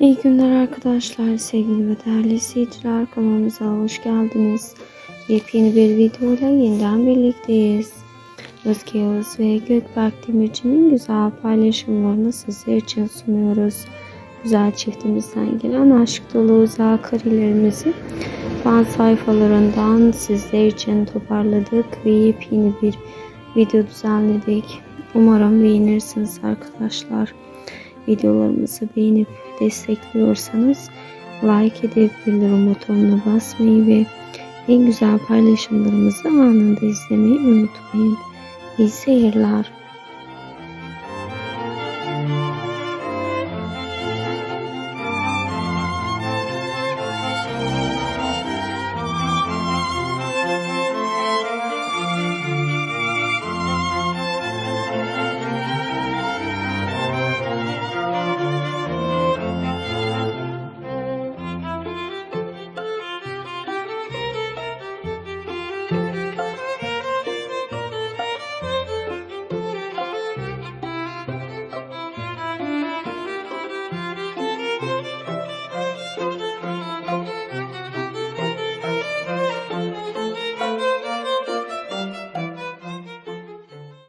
İyi günler arkadaşlar, sevgili ve değerli izleyiciler. Kanalımıza hoş geldiniz. Yepyeni bir videoyla yeniden birlikteyiz. Özge Yağız ve Gökberk Demirci'nin güzel paylaşımlarını sizler için sunuyoruz. Güzel çiftimizden gelen aşk dolu özel karelerimizi fan sayfalarından sizler için toparladık ve yepyeni bir video düzenledik. Umarım beğenirsiniz arkadaşlar. Videolarımızı beğenip destekliyorsanız like edip bildirim butonuna basmayı ve en güzel paylaşımlarımızı anında izlemeyi unutmayın. İyi seyirler.